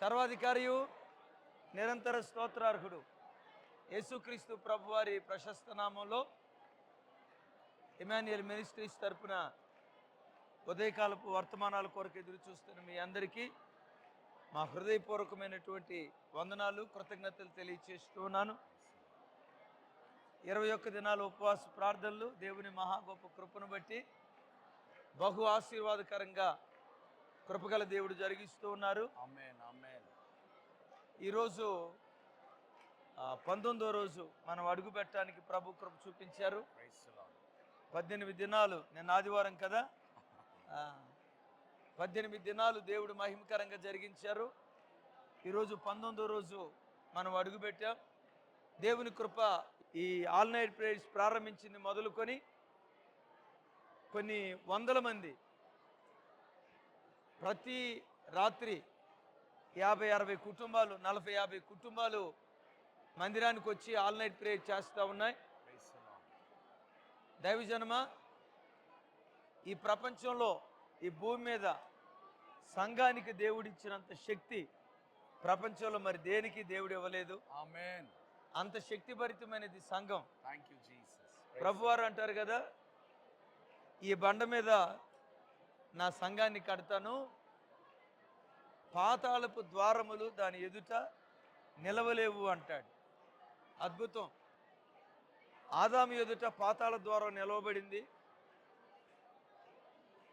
సర్వాధికారియు నిరంతర స్తోత్రార్హుడు యేసుక్రీస్తు ప్రభువారి ప్రశస్త నామంలో ఇమాన్యుయల్ మినిస్ట్రీస్ తరపున ఉదయకాలపు వర్తమానాల కొరకు ఎదురు చూస్తున్న మీ అందరికీ మా హృదయపూర్వకమైనటువంటి వందనాలు కృతజ్ఞతలు తెలియచేస్తూ ఉన్నాను. ఇరవై ఒక్క దినాల ఉపవాస ప్రార్థనలు దేవుని మహాగోప కృపను బట్టి బహు ఆశీర్వాదకరంగా కృపగల దేవుడు జరిగిస్తూ ఉన్నారు. ఈరోజు పంతొమ్మిదో రోజు మనం అడుగు పెట్టడానికి ప్రభు కృప చూపించారు. పద్దెనిమిది దినాలు నిన్న ఆదివారం కదా? పద్దెనిమిది దినాలు దేవుడు మహిమకరంగా జరిగించారు. ఈరోజు పంతొమ్మిదో రోజు మనం అడుగుపెట్టాం దేవుని కృప ఈ ఆల్ నైట్ ప్రేయర్స్ ప్రారంభించింది మొదలుకొని కొన్ని వందల మంది ప్రతి రాత్రి యాభై అరవై కుటుంబాలు నలభై యాభై కుటుంబాలు మందిరానికి వచ్చి ఆల్ నైట్ ప్రేయర్ చేస్తూ ఉన్నాయి. దైవజనమ ఈ ప్రపంచంలో ఈ భూమి మీద సంఘానికి దేవుడిచ్చినంత శక్తి ప్రపంచంలో మరి దేనికి దేవుడు ఇవ్వలేదు? అంత శక్తిభరితమైనది సంఘం. ప్రభువారు అంటారు కదా ఈ బండ మీద నా సంఘాన్ని కడతాను. పాతాళపు ద్వారములు దాని ఎదుట నిలవలేవు అంటాడు. అద్భుతం. ఆదాము ఎదుట పాతాళ ద్వారం నిలవబడింది.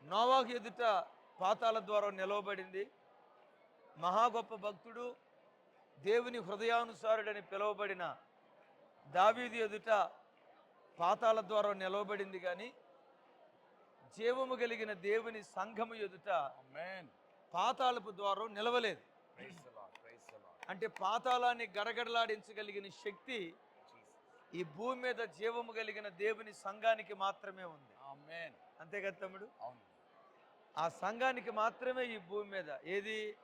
నోవాకు ఎదుట పాతాళ ద్వారం నిలవబడింది. మహా గొప్ప భక్తుడు దేవుని హృదయానుసారుడని పిలువబడిన దావీది ఎదుట పాతాళ ద్వారం నిలవబడింది కానీ జీవము కలిగిన దేవుని సంఘము ఎదుట పాతాళపు ద్వారం నిలవలేదు. అంటే పాతాళాన్ని గడగడలాడించగలిగిన శక్తి ఈ భూమి మీద జీవము కలిగిన దేవుని సంఘానికి మాత్రమే ఉంది. అంతే కదా తమ్ముడు? ఆ సంఘానికి మాత్రమే ఈ భూమి మీద ఏది?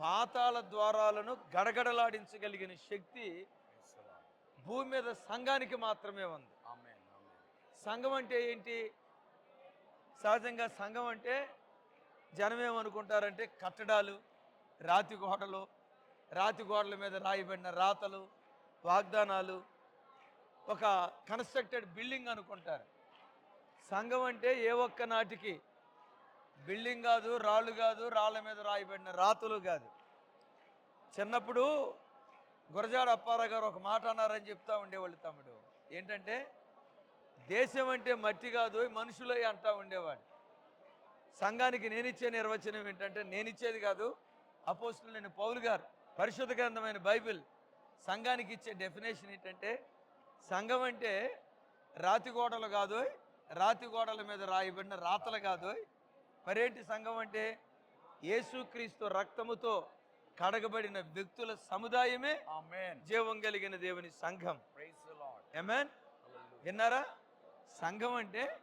పాతాళ ద్వారాలను గడగడలాడించగలిగిన శక్తి భూమి మీద సంఘానికి మాత్రమే ఉంది. సంఘం అంటే ఏంటి? సహజంగా సంఘం అంటే జనం ఏమనుకుంటారంటే కట్టడాలు రాతి గోడలు రాతి గోడల మీద రాయబడిన రాతలు వాగ్దానాలు ఒక కన్స్ట్రక్టెడ్ బిల్డింగ్ అనుకుంటారు. సంఘం అంటే ఏ ఒక్క నాటికి బిల్డింగ్ కాదు రాళ్ళు కాదు రాళ్ళ మీద రాయబడిన రాతలు కాదు. చిన్నప్పుడు గురజాడ అప్పారావు గారు ఒక మాట అన్నారని చెప్తా ఉండేవాళ్ళు తమ్ముడు. ఏంటంటే దేశం అంటే మట్టి కాదు మనుషులే అంటా ఉండేవాడు. సంఘానికి నేనిచ్చే నిర్వచనం ఏంటంటే నేనిచ్చేది కాదు అపోస్తులు నేను పౌలు గారు పరిశుద్ధ గ్రంథమైన బైబిల్ సంఘానికి ఇచ్చే డెఫినేషన్ ఏంటంటే సంఘం అంటే రాతి గోడలు కాదు రాతి గోడల మీద రాయబడిన రాతలు కాదు మరేంటి సంఘం అంటే యేసుక్రీస్తు రక్తముతో కడగబడిన వ్యక్తుల సముదాయమే జీవం కలిగిన దేవుని సంఘం. విన్నారా? సంఘం అంటే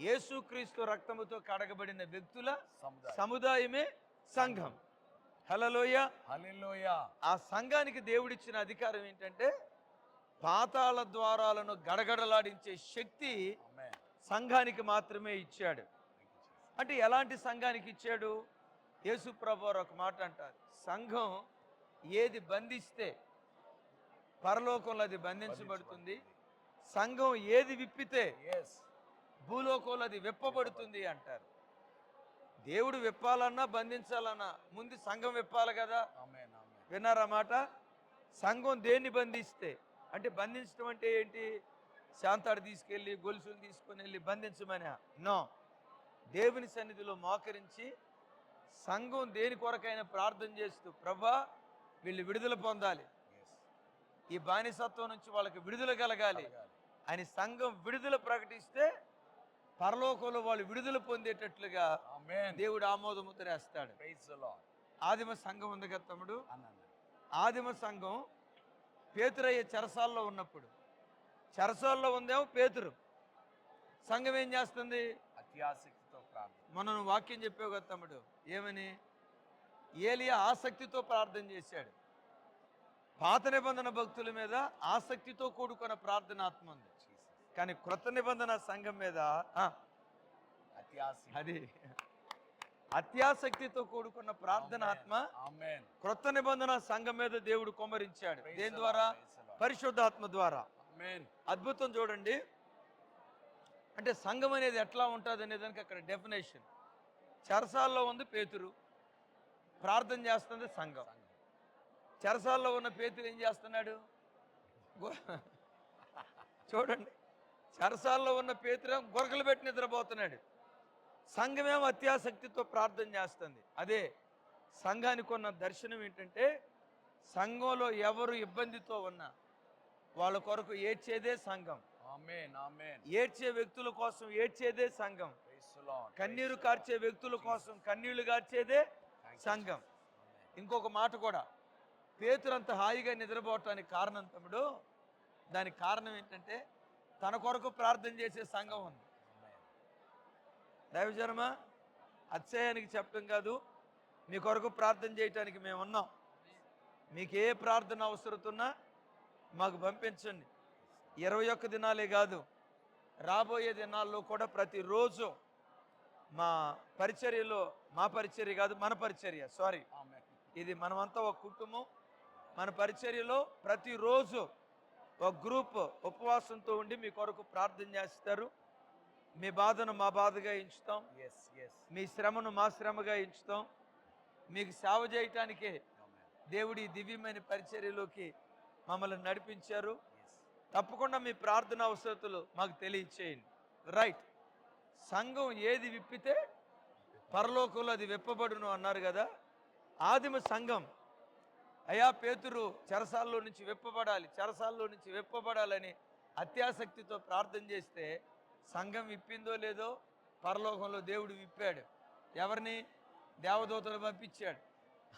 యేసుక్రీస్తు రక్తముతో కడగబడిన వ్యక్తుల సముదాయం. సముదాయమే సంఘం. హలలోయ హల్లెలూయా. ఆ సంఘానికి దేవుడిచ్చిన అధికారం ఏంటంటే పాతాళ ద్వారాలను గడగడలాడించే శక్తి సంఘానికి మాత్రమే ఇచ్చాడు. అంటే ఎలాంటి సంఘానికి ఇచ్చాడు? యేసు ప్రభు ఒక మాట అంటారు. సంఘం ఏది బంధిస్తే పరలోకంలో అది బంధించబడుతుంది. సంఘం ఏది విప్పితే భూలోకంలో అది విప్పబడుతుంది అంటారు. దేవుడు విప్పాలన్నా బంధించాలన్నా ముందు సంఘం విప్పాలి కదా? ఆమేన్ ఆమేన్ విన్నారా మాట? సంఘం దేన్ని బంధిస్తే? అంటే బంధించడం అంటే ఏంటి? శాంతాడు తీసుకెళ్ళి గొలుసులు తీసుకొని వెళ్ళి బంధించమని? నో. దేవుని సన్నిధిలో మోకరించి సంఘం దేని కొరకైనా ప్రార్థన చేస్తూ ప్రభా వీళ్ళు విడుదల పొందాలి. ఈ బానిసత్వం నుంచి వాళ్ళకి విడుదల కలగాలి. అని సంఘం విడుదల ప్రకటిస్తే పరలోకంలో వాళ్ళు విడుదల పొందేటట్లుగా దేవుడు ఆమోద వేస్తాడు ఆదిమ సంఘం ఉంది కదా తమ్ముడు? ఆదిమ సంఘం పేతురయ్య చెరసాల్లో ఉన్నప్పుడు. చెరసాల్లో ఉందేమో పేతురు. సంఘం ఏం చేస్తుంది? అత్యాసక్తితో ప్రార్థన. మనం వాక్యం చెప్పావు కదా తమ్ముడు. ఏమని? ఏలియా ఆసక్తితో ప్రార్థన చేశాడు. పాత నిబంధన భక్తుల మీద ఆసక్తితో కూడుకున్న ప్రార్థన ఆత్మ ఉంది. కానీ క్రొత్త నిబంధన సంఘం మీద అది. అత్యాసక్తితో కూడుకున్న ప్రార్థన ఆత్మ క్రొత్త నిబంధన సంఘం మీద దేవుడు కుమ్మరించాడు దేని ద్వారా. పరిశుద్ధాత్మ ద్వారా. అద్భుతం చూడండి. అంటే సంఘం అనేది ఎట్లా ఉంటుంది అనే దానికి అక్కడ డెఫినేషన్ చెరసాల్లో ఉంది పేతురు. ప్రార్థన చేస్తుంది సంఘం. చెరసాల్లో ఉన్న పేతురు ఏం చేస్తున్నాడు? చూడండి. చెరసాల్లో ఉన్న పేతురు గొరకలు పెట్టి నిద్రపోతున్నాడు. సంఘమేమో అత్యాసక్తితో ప్రార్థన చేస్తుంది. అదే సంఘానికి ఉన్న దర్శనం ఏంటంటే సంఘంలో ఎవరు ఇబ్బందితో ఉన్నా వాళ్ళ కొరకు ఏడ్చేదే సంఘం. ఏడ్చే వ్యక్తుల కోసం ఏడ్చేదే సంఘం. కన్నీరు కార్చే వ్యక్తుల కోసం కన్నీళ్ళు కార్చేదే సంఘం. ఇంకొక మాట కూడా పేతురు అంత హాయిగా నిద్రపోవటానికి కారణం తమ్ముడు దానికి కారణం ఏంటంటే తన కొరకు ప్రార్థన చేసే సంఘం ఉంది. దైవజనమా అత్యయానికి చెప్పడం కాదు మీ కొరకు ప్రార్థన చేయటానికి మేము ఉన్నాం. మీకు ఏ ప్రార్థన అవసరతున్నా మాకు పంపించండి. ఇరవై ఒక్క దినాలే కాదు రాబోయే దినాల్లో కూడా ప్రతిరోజు మా పరిచర్యలో మా పరిచర్య కాదు మన పరిచర్య సారీ ఇది మనమంతా ఒక కుటుంబం. మన పరిచర్యలో ప్రతిరోజు ఒక గ్రూప్ ఉపవాసంతో ఉండి మీ కొరకు ప్రార్థన చేస్తారు. మీ బాధను మా బాధగా ఎంచుతాం. మీ శ్రమను మా శ్రమగా ఎంచుతాం. మీకు సేవ చేయటానికే దేవుడి దివ్యమైన పరిచర్యలోకి మమ్మల్ని నడిపించారు. తప్పకుండా మీ ప్రార్థన అవసరతలు మాకు తెలియచేయండి. రైట్ సంఘం ఏది విప్పితే పరలోకంలో అది విప్పబడును అన్నారు కదా. ఆదిమ సంఘం అయా పేతురు చెరసాల్లో నుంచి విప్పబడాలి చెరసాల్లో నుంచి విప్పబడాలని అత్యాసక్తితో ప్రార్థన చేస్తే సంఘం విప్పిందో లేదో పరలోకంలో దేవుడు విప్పాడు. ఎవరిని? దేవదూతలు పంపించాడు.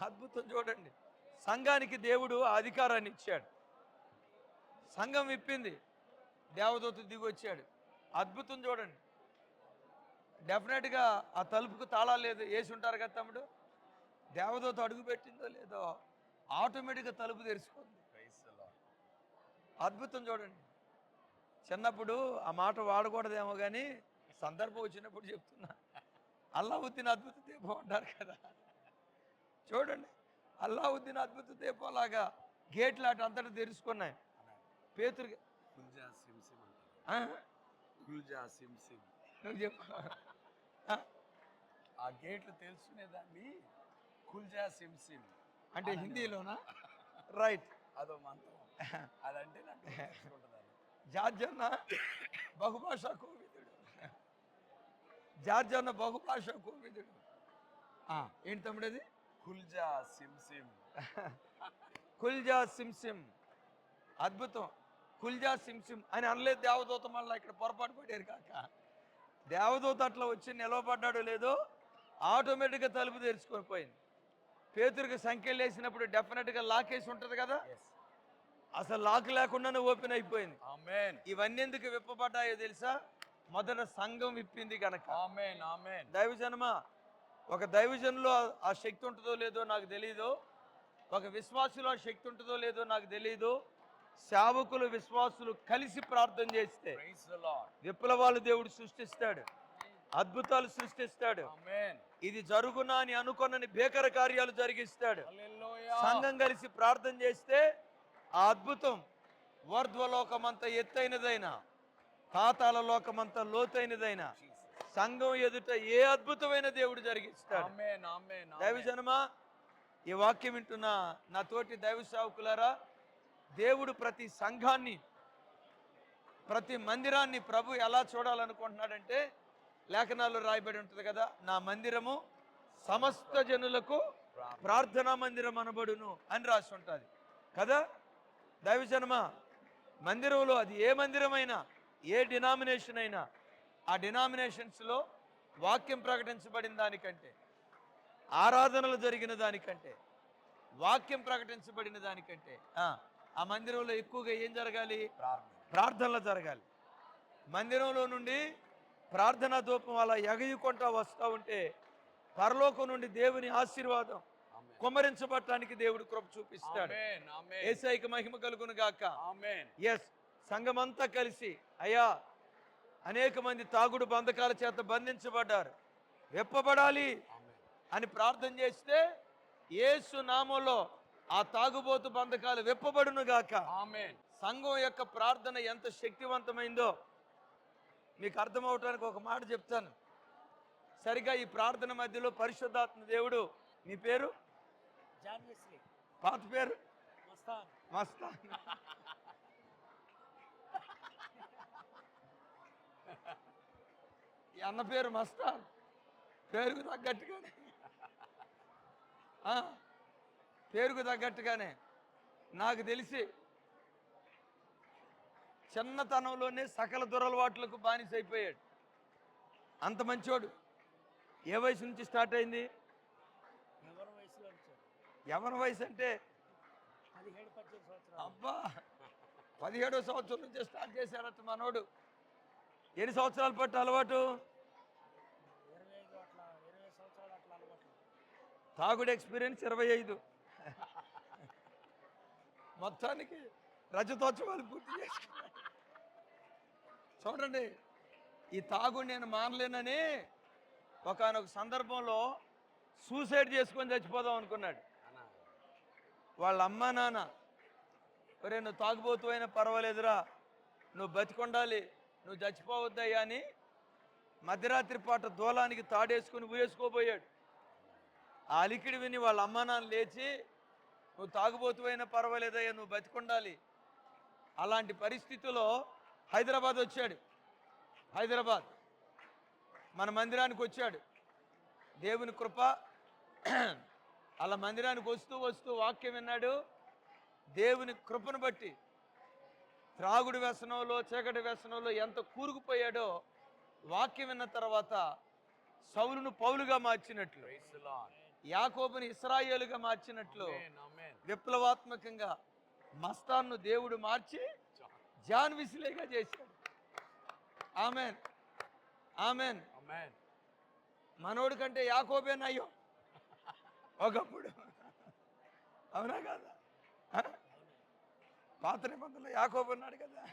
అద్భుతం చూడండి. సంఘానికి దేవుడు అధికారాన్ని ఇచ్చాడు. సంఘం విప్పింది. దేవదూత దిగి వచ్చాడు అద్భుతం చూడండి. డెఫినెట్గా ఆ తలుపుకు తాళాలు లేదు. వేసి ఉంటారు కదా తమ్ముడు? దేవదూత అడుగు పెట్టిందో లేదో ఆటోమేటిక్గా తలుపు తెరుచుకుంది అద్భుతం చూడండి. చిన్నప్పుడు ఆ మాట వాడకూడదేమో కానీ సందర్భం వచ్చినప్పుడు చెప్తున్నా. అల్లావుద్దీన్ అద్భుత దీపం అంటారు కదా. చూడండి. అల్లావుద్దీన్ అద్భుత దీపంలాగా గేట్లు అటు అంతటా తెరుచుకున్నాయి. పేతురు ఆ? నువ్వు చెప్పు. గేట్లు తెలుసుకునే దాన్ని కుల్జా సిమ్ సిమ్. అంటే హిందీలోనా? రైట్. అదో మంత్రం. అదంటే నాకు జార్జ్ అన్న బహుభాషా కోవిదుడు. జార్జ్ అన్న బహుభాషా కోవిదుడు. ఏంటి తమ్ముడది? కుల్జా సిమ్ సిమ్. కుల్జా సిమ్సిమ్ అద్భుతం. కుల్జా సిమ్సిమ్ అని అనలేదు దేవదూత మళ్ళీ ఇక్కడ పొరపాటు పడారు కాక. దేవదూత అట్లా వచ్చి నిలవబడ్డాడో లేదో ఆటోమేటిక్గా తలుపు తెరుచుకొని పోయింది. పేతురికి సంఖ్యలు వేసినప్పుడు డెఫినెట్గా లాక్ వేసి ఉంటుంది కదా? అసలు లాక్ లేకుండానే ఓపెన్ అయిపోయింది. ఆమేన్ ఇవన్నీ ఎందుకు విప్పబడ్డాయో తెలుసా? మొదట సంఘం విప్పింది కనుక దైవజనమ ఒక దైవజనులో ఆ శక్తి ఉంటుందో లేదో నాకు తెలియదు ఒక విశ్వాసులో ఆ శక్తి ఉంటుందో లేదో నాకు తెలియదు సేవకులు విశ్వాసులు కలిసి ప్రార్థన చేస్తే విప్లవాలు దేవుడు సృష్టిస్తాడు. అద్భుతాలు సృష్టిస్తాడు. ఇది జరుగునా అని అనుకొనని భీకర కార్యాలు జరిగిస్తాడు. సంఘం కలిసి ప్రార్థన చేస్తే ఆ అద్భుతం ఊర్ధ్వలోకమంత ఎత్తైనదైన పాతాల లోకమంత లోతైనదైన సంఘం ఎదుట ఏ అద్భుతమైన దేవుడు జరిగిస్తాడు. ఆమేన్ ఆమేన్ దైవ జనమా ఈ వాక్యం వింటున్న నా తోటి దైవ సేవకులారా దేవుడు ప్రతి సంఘాన్ని ప్రతి మందిరాన్ని ప్రభు ఎలా చూడాలనుకుంటున్నాడంటే లేఖనాల్లో రాయబడి ఉంటుంది కదా నా మందిరము సమస్త జనులకు ప్రార్థనా మందిరం అనబడును అని రాసి ఉంటుంది. కదా? దైవజనమ మందిరంలో అది ఏ మందిరమైనా ఏ డినామినేషన్ అయినా ఆ డినామినేషన్స్లో వాక్యం ప్రకటించబడిన దానికంటే ఆరాధనలు జరిగిన దానికంటే వాక్యం ప్రకటించబడిన దానికంటే ఆ, మందిరంలో ఎక్కువగా ఏం జరగాలి? ప్రార్థన ప్రార్థనలు జరగాలి. మందిరంలో నుండి ప్రార్థనా ధూపం అలా ఎగయుకుంటా వస్తూ ఉంటే పరలోకం నుండి దేవుని ఆశీర్వాదం ఆమేన్ కుమ్మరించబడటానికి దేవుడు కృప చూపిస్తాడు. ఏసైకి మహిమ కలుగును గాక. ఎస్ సంఘమంతా కలిసి అయ్యా అనేక మంది తాగుడు బంధకాల చేత బంధించబడ్డారు. విప్పబడాలి అని ప్రార్థన చేస్తే యేసు నామంలో ఆ తాగుబోతు బంధకాలు విప్పబడును గాక. సంఘం యొక్క ప్రార్థన ఎంత శక్తివంతమైందో మీకు అర్థమవటానికి ఒక మాట చెప్తాను. సరిగా ఈ ప్రార్థన మధ్యలో పరిశుద్ధాత్మ దేవుడు మీ పేరు? జాన్విశ్రీ పాత పేరు? మస్తాన్. ఈ అన్న పేరు మస్తాన్. పేరుకు తగ్గట్టుగానే. పేరుకు తగ్గట్టుగానే. నాకు తెలిసి చిన్నతనంలోనే సకల దురలవాట్లకు బానిస అయిపోయాడు. అంత మంచోడు. ఏ వయసు నుంచి స్టార్ట్ అయింది? ఎవరి వయసు అంటే? అబ్బా! పదిహేడో సంవత్సరం నుంచే స్టార్ట్ చేశారట మనోడు. ఎన్ని సంవత్సరాలు పట్టు అలవాటు? తాగుడు ఎక్స్పీరియన్స్ ఇరవై ఐదు. మొత్తానికి రజతోత్సవాలు పూర్తి చేసుకున్నాడు చూడండి ఈ తాగు నేను మానలేనని ఒకనొక సందర్భంలో సూసైడ్ చేసుకొని చచ్చిపోదాం అనుకున్నాడు. వాళ్ళ అమ్మ నాన్న ఒరే నువ్వు తాగుబోతు అయినా పర్వాలేదురా నువ్వు బతికొండాలి నువ్వు చచ్చిపోవద్దయ్యా అని మధ్యరాత్రి పాట దూలానికి తాడేసుకుని ఊరేసుకోబోయాడు. ఆ అలికిడి విని వాళ్ళ అమ్మ నాన్న లేచి నువ్వు తాగుబోతు అయినా పర్వాలేదయ్యా నువ్వు బతికొండాలి. అలాంటి పరిస్థితిలో హైదరాబాద్ వచ్చాడు. హైదరాబాద్. మన మందిరానికి వచ్చాడు. దేవుని కృప అలా మందిరానికి వస్తూ వస్తూ వాక్యం విన్నాడు. దేవుని కృపను బట్టి త్రాగుడు వ్యసనంలో చీకటి వ్యసనంలో ఎంత కూరుకుపోయాడో వాక్యం విన్న తర్వాత సౌలును పౌలుగా మార్చినట్లు యాకోబుని ఇస్రాయేలుగా మార్చినట్లు విప్లవాత్మకంగా మస్తాన్ను దేవుడు మార్చి జాన్ విసిలేగా చేశాడు. ఆమెన్. ఆమెన్. మనోడి కంటే యాకోబే నయ్యం. ఒకప్పుడు. అవునా కదా? పాత నిబంధనలో యాకోబు ఉన్నాడు కదా.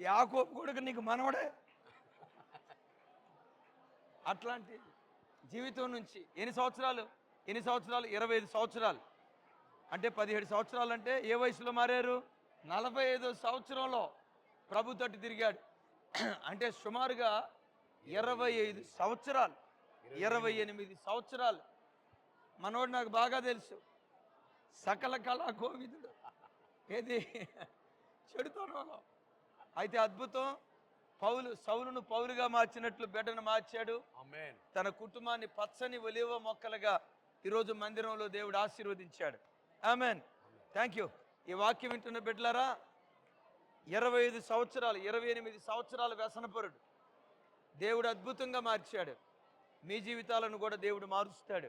యాకోబు కూడా నీకు మనవడే? అట్లాంటి జీవితం నుంచి ఎన్ని సంవత్సరాలు? ఎన్ని సంవత్సరాలు? ఇరవై ఐదు సంవత్సరాలు. అంటే పదిహేడు సంవత్సరాలు అంటే ఏ వయసులో మారారు? నలభై ఐదో సంవత్సరంలో ప్రభు తట్టు తిరిగాడు. అంటే సుమారుగా ఇరవై ఐదు సంవత్సరాలు ఇరవై ఎనిమిది సంవత్సరాలు. మనోడు నాకు బాగా తెలుసు. సకల కళా కోవిదుడు ఏది? చెడుతనంలో అయితే అద్భుతం. పౌలు సౌలును పౌలుగా మార్చినట్లు బిడ్డను మార్చాడు. ఆమేన్. తన కుటుంబాన్ని పచ్చని ఒలివ మొక్కలుగా ఈరోజు మందిరంలో దేవుడు ఆశీర్వదించాడు. ఆమెన్. థ్యాంక్ యూ ఈ వాక్యం వింటున్న బిడ్డలారా ఇరవై ఐదు సంవత్సరాలు ఇరవై ఎనిమిది సంవత్సరాల వ్యసనపరుడు. దేవుడు అద్భుతంగా మార్చాడు. మీ జీవితాలను కూడా దేవుడు మారుస్తాడు.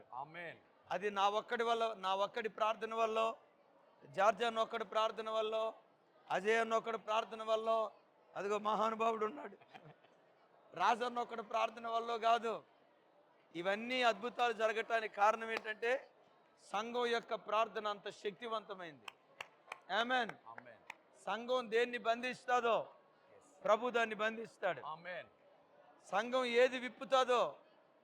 అది నా ఒక్కడి వల్ల నా ఒక్కడి ప్రార్థన వల్ల జార్జ్ అన్న ఒక్కడి ప్రార్థన వల్ల అజయ్ అన్న ఒక్కడి ప్రార్థన వల్ల అదిగో మహానుభావుడు ఉన్నాడు. రాజన్న ఒక్కడి ప్రార్థన వల్ల కాదు ఇవన్నీ అద్భుతాలు జరగటానికి కారణం ఏంటంటే సంఘం యొక్క ప్రార్థన అంత శక్తివంతమైంది. ఆమెన్ ఆమేన్ సంఘం దేన్ని బంధిస్తుందో ప్రభు దాన్ని బంధిస్తాడు. ఆమేన్ సంఘం ఏది విప్పుతాదో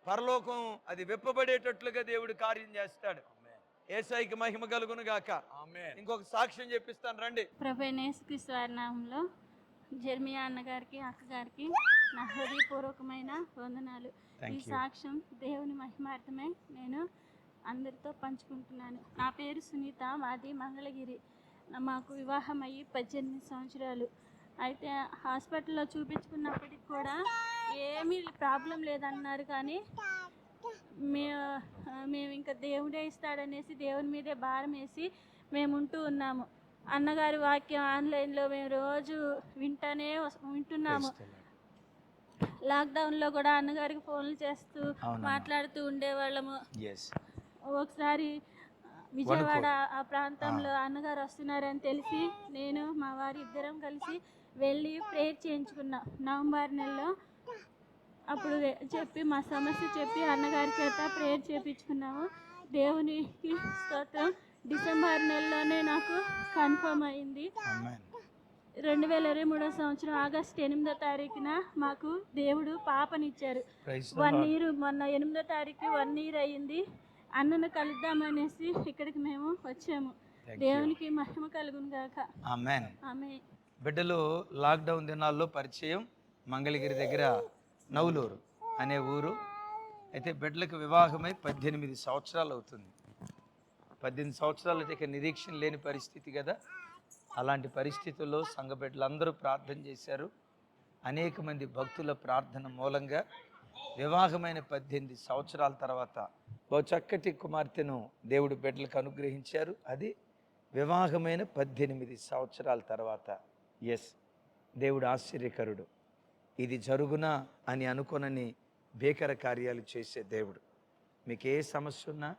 పరలోకం అది విప్పబడేటట్లుగా దేవుడు కార్యం చేస్తాడు. ఆమేన్ ఏసైకి మహిమ కలుగును గాక. ఆమేన్ ఇంకొక సాక్ష్యం చెప్పిస్తాను రండి. ప్రభనేసుక్రీస్తు వారి నామంలో జర్మియా అన్నగారికి అక్కగారికి నా హృదయపూర్వకమైన వందనాలు. ఈ సాక్ష్యం దేవుని మహిమార్థమై నేను అందరితో పంచుకుంటున్నాను. నా పేరు సునీత మాది మంగళగిరి. మాకు వివాహం అయ్యి పద్దెనిమిది సంవత్సరాలు. అయితే హాస్పిటల్లో చూపించుకున్నప్పటికి కూడా ఏమీ ప్రాబ్లం లేదన్నారు కానీ మే మేము ఇంకా దేవుడే ఇస్తాడనేసి దేవుని మీదే భారం వేసి మేము ఉంటూ ఉన్నాము. అన్నగారి వాక్యం ఆన్లైన్లో మేము రోజు వింటానే వింటున్నాము. లాక్డౌన్లో కూడా అన్నగారికి ఫోన్లు చేస్తూ మాట్లాడుతూ ఉండేవాళ్ళము. ఒకసారి విజయవాడ ఆ ప్రాంతంలో అన్నగారు వస్తున్నారని తెలిసి నేను మా వారి ఇద్దరం కలిసి వెళ్ళి ప్రేయర్ చేయించుకున్నాం. నవంబర్ నెలలో అప్పుడు చెప్పి మా సమస్య చెప్పి అన్నగారి చేత ప్రేయర్ చేయించుకున్నాము. దేవునికి స్తోత్రం. డిసెంబర్ నెలలోనే నాకు కన్ఫర్మ్ అయింది. రెండు వేల ఇరవై మూడో సంవత్సరం ఆగస్టు ఎనిమిదో తారీఖున మాకు దేవుడు పాపనిచ్చారు. వన్ ఇయర్ మొన్న ఎనిమిదో తారీఖు వన్ ఇయర్ అయ్యింది. అన్నను కలుద్దామనేసి ఇక్కడికి మేము వచ్చాము. దేవునికి మహిమ కలుగును గాక. ఆమెన్ ఆమె. బిడ్డలు లాక్డౌన్ దినాల్లో పరిచయం మంగళగిరి దగ్గర నవులూరు అనే ఊరు. అయితే బిడ్డలకు వివాహమై పద్దెనిమిది సంవత్సరాలు అవుతుంది. పద్దెనిమిది సంవత్సరాలు అయితే ఇక నిరీక్షణ లేని పరిస్థితి కదా. అలాంటి పరిస్థితుల్లో సంఘ బిడ్డలందరూ ప్రార్థన చేశారు. అనేక మంది భక్తుల ప్రార్థన మూలంగా వివాహమైన పద్దెనిమిది సంవత్సరాల తర్వాత ఓ చక్కటి కుమార్తెను దేవుడు బిడ్డలకు అనుగ్రహించారు. అది వివాహమైన పద్దెనిమిది సంవత్సరాల తర్వాత. ఎస్ దేవుడు ఆశ్చర్యకరుడు. ఇది జరుగునా అని అనుకోనని భీకర కార్యాలు చేసే దేవుడు. మీకు ఏ సమస్య ఉన్నా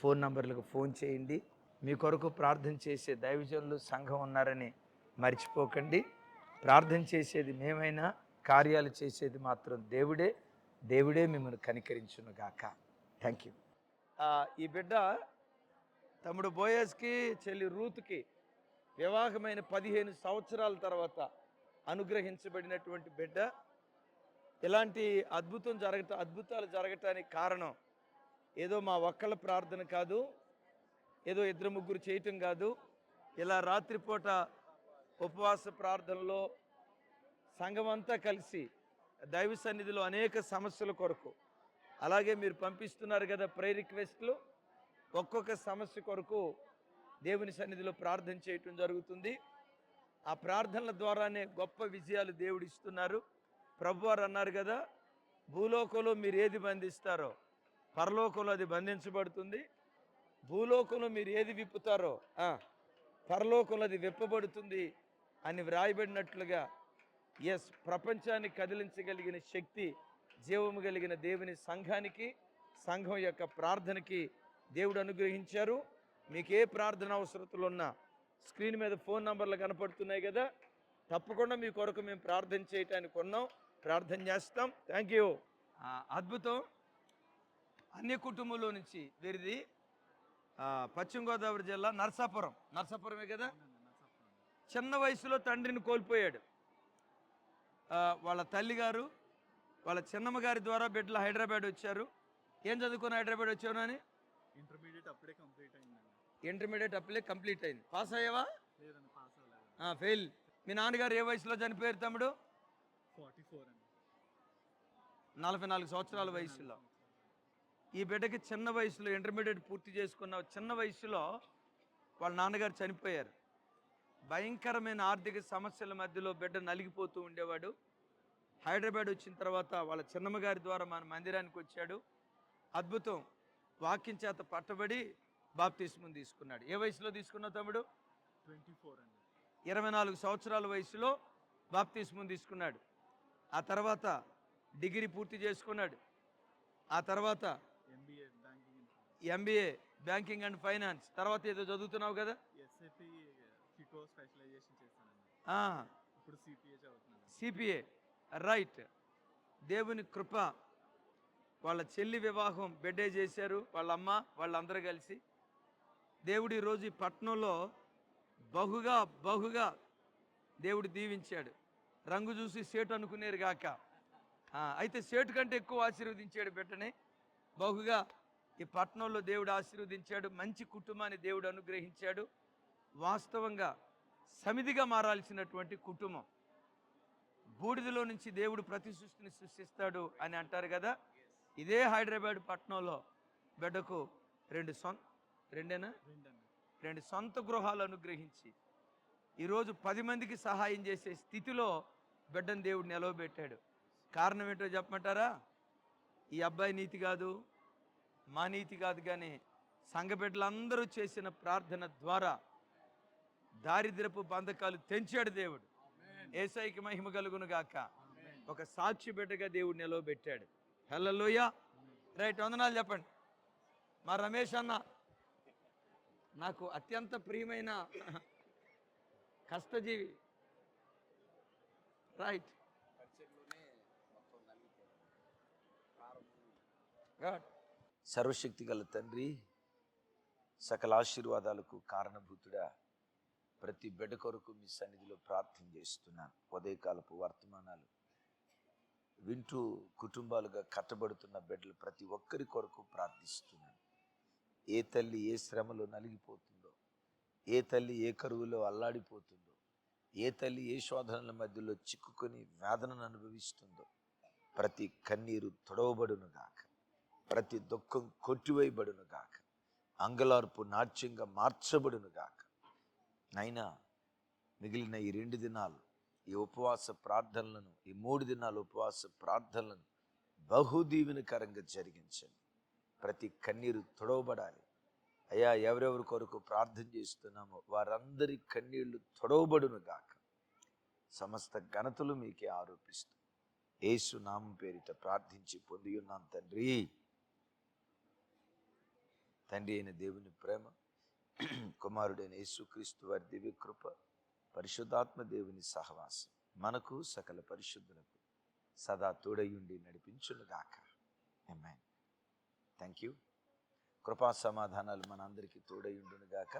ఫోన్ నంబర్లకు ఫోన్ చేయండి. మీ కొరకు ప్రార్థన చేసే దైవజనులు సంఘం ఉన్నారని మర్చిపోకండి. ప్రార్థన చేసేది మేమైనా కార్యాలు చేసేది మాత్రం దేవుడే. దేవుడే మిమ్మల్ని కనికరించును గాక థ్యాంక్ యూ ఈ బిడ్డ తమ్ముడు బోయస్కి చెల్లి రూత్కి వివాహమైన పదిహేను సంవత్సరాల తర్వాత అనుగ్రహించబడినటువంటి బిడ్డ. ఇలాంటి అద్భుతం జరగట అద్భుతాలు జరగటానికి కారణం ఏదో మా ఒక్కళ్ళ ప్రార్థన కాదు ఏదో ఇద్దరు ముగ్గురు చేయటం కాదు. ఇలా రాత్రిపూట ఉపవాస ప్రార్థనలో సంఘమంతా కలిసి దైవ సన్నిధిలో అనేక సమస్యల కొరకు అలాగే మీరు పంపిస్తున్నారు కదా ప్రే రిక్వెస్ట్లు ఒక్కొక్క సమస్య కొరకు దేవుని సన్నిధిలో ప్రార్థన చేయటం జరుగుతుంది. ఆ ప్రార్థనల ద్వారానే గొప్ప విజయాలు దేవుడు ఇస్తున్నారు. ప్రభువారు అన్నారు కదా భూలోకంలో మీరు ఏది బంధిస్తారో పరలోకంలో అది బంధించబడుతుంది. భూలోకంలో మీరు ఏది విప్పుతారో పరలోకంలో అది విప్పబడుతుంది అని వ్రాయబడినట్లుగా ఎస్ ప్రపంచాన్ని కదిలించగలిగిన శక్తి జీవము కలిగిన దేవుని సంఘానికి సంఘం యొక్క ప్రార్థనకి దేవుడు అనుగ్రహించారు. మీకు ఏ ప్రార్థన అవసరతలు ఉన్నా స్క్రీన్ మీద ఫోన్ నంబర్లు కనపడుతున్నాయి కదా తప్పకుండా మీ కొరకు మేము ప్రార్థన చేయటానికి ఉన్నాం. ప్రార్థన చేస్తాం. థ్యాంక్ యూ అద్భుతం. అన్ని కుటుంబంలో నుంచి వీరిది పశ్చిమ గోదావరి జిల్లా నర్సాపురం. నర్సాపురమే కదా? చిన్న వయసులో తండ్రిని కోల్పోయాడు. వాళ్ళ తల్లిగారు వాళ్ళ చిన్నమ్మ గారి ద్వారా బిడ్డలు హైదరాబాద్ వచ్చారు. ఏం చదువుకుని హైదరాబాద్ వచ్చాను అని ఇంటర్మీడియట్ అప్పుడే కంప్లీట్ అయిందండి. ఇంటర్మీడియట్ అప్లై కంప్లీట్ అయింది. పాస్ అయ్యావా? ఫెయిల్ మీ నాన్నగారు ఏ వయసులో చనిపోయారు తమ్ముడు? ఫార్టీ ఫోర్ నలభై నాలుగు సంవత్సరాల వయసులో. ఈ బిడ్డకి చిన్న వయసులో ఇంటర్మీడియట్ పూర్తి చేసుకున్న చిన్న వయసులో వాళ్ళ నాన్నగారు చనిపోయారు. భయంకరమైన ఆర్థిక సమస్యల మధ్యలో బిడ్డ నలిగిపోతూ ఉండేవాడు. హైదరాబాద్ వచ్చిన తర్వాత వాళ్ళ చిన్నమ్మ గారి ద్వారా మన మందిరానికి వచ్చాడు. అద్భుతం. వాక్యం చేత పట్టబడి బాప్తిస్మం తీసుకున్నాడు. ఏ వయసులో తీసుకున్నావు తమ్ముడు? ట్వంటీ ఫోర్ అండి. ఇరవై నాలుగు సంవత్సరాల వయసులో బాప్తిస్మం తీసుకున్నాడు. ఆ తర్వాత డిగ్రీ పూర్తి చేసుకున్నాడు. ఆ తర్వాత MBA banking MBA banking and finance. తర్వాత ఏదో చదువుతున్నావు కదా? ఎస్ఏపి ఫికో స్పెషలైజేషన్ ఇప్పుడు సిపిఏ చదువుతున్నాను. సిపిఏ. రైట్. దేవుని కృప వాళ్ళ చెల్లి వివాహం బెడ్డే చేశారు వాళ్ళ అమ్మ వాళ్ళందరూ కలిసి. దేవుడు ఈరోజు ఈ పట్టణంలో బహుగా బహుగా దేవుడు దీవించాడు. రంగు చూసి సేటు అనుకునేరు గాక. అయితే సేటు కంటే ఎక్కువ ఆశీర్వదించాడు బిడ్డని. బహుగా ఈ పట్టణంలో దేవుడు ఆశీర్వదించాడు మంచి కుటుంబాన్ని దేవుడు అనుగ్రహించాడు. వాస్తవంగా సమిధిగా మారాల్సినటువంటి కుటుంబం. బూడిదలో నుంచి దేవుడు ప్రతి సృష్టిని సృష్టిస్తాడు అని అంటారు కదా? ఇదే హైదరాబాద్ పట్టణంలో బిడ్డకు రెండు సొంత రెండేనా? రెండు సొంత గృహాలు అనుగ్రహించి ఈరోజు పది మందికి సహాయం చేసే స్థితిలో బిడ్డను దేవుడు నిలవబెట్టాడు. కారణం ఏంటో చెప్పమంటారా? ఈ అబ్బాయి నీతి కాదు మా నీతి కాదు కానీ సంఘ బిడ్డలందరూ చేసిన ప్రార్థన ద్వారా దారిద్రపు బంధకాలు తెంచాడు దేవుడు. ఏసైకి మహిమ కలుగును గాక. ఒక సాక్షి బిడ్డగా దేవుడు నిలవబెట్టాడు. హలోయ రైట్ వందనాలు చెప్పండి. మా రమేష్ అన్న నాకు అత్యంత ప్రియమైన కష్టజీవి. రైట్. సర్వశక్తి గల తండ్రి సకల ఆశీర్వాదాలకు కారణభూతుడా. ప్రతి బిడ్డ కొరకు మీ సన్నిధిలో ప్రార్థన చేస్తున్నాను. ఉదయకాలపు వర్తమానాలు వింటూ కుటుంబాలుగా కట్టబడుతున్న బిడ్డలు ప్రతి ఒక్కరి కొరకు ప్రార్థిస్తున్నాను. ఏ తల్లి ఏ శ్రమలో నలిగిపోతుందో ఏ తల్లి ఏ కరువులో అల్లాడిపోతుందో ఏ తల్లి ఏ శోధనల మధ్యలో చిక్కుకొని వేదనను అనుభవిస్తుందో ప్రతి కన్నీరు తొడవబడునుగాక ప్రతి దుఃఖం కొట్టివేయబడునుగాక అంగలార్పు నాట్యంగా మార్చబడును గాక నైనా మిగిలిన ఈ రెండు దినాలు ఈ ఉపవాస ప్రార్థనలను ఈ మూడు దినాల ఉపవాస ప్రార్థనలను బహుదీవెనకరంగా జరిగించండి. ప్రతి కన్నీరు తొడవబడాలి. అయ్యా ఎవరెవరి కొరకు ప్రార్థన చేస్తున్నామో వారందరి కన్నీళ్ళు తొడవబడును గాక. సమస్త ఘనతలు మీకే ఆరోపిస్తూ ఏసు నామం పేరిట ప్రార్థించి పొంది ఉన్నాం తండ్రి. తండ్రి అయిన దేవుని ప్రేమ కుమారుడైన యేసుక్రీస్తు వారి దివ్య కృప పరిశుద్ధాత్మ దేవుని సహవాసం మనకు సకల పరిశుద్ధులకు సదా తోడయుండి నడిపించునుగాక. ఎమ్మెన్ థ్యాంక్ యూ కృపా సమాధానాలు మనందరికీ తోడయుండునుగాక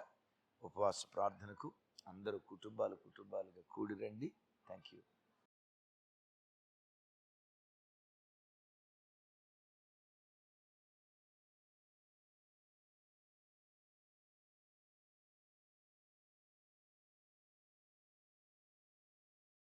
ఉపవాస ప్రార్థనకు అందరూ కుటుంబాలు కుటుంబాలుగా కూడిరండి థ్యాంక్ యూ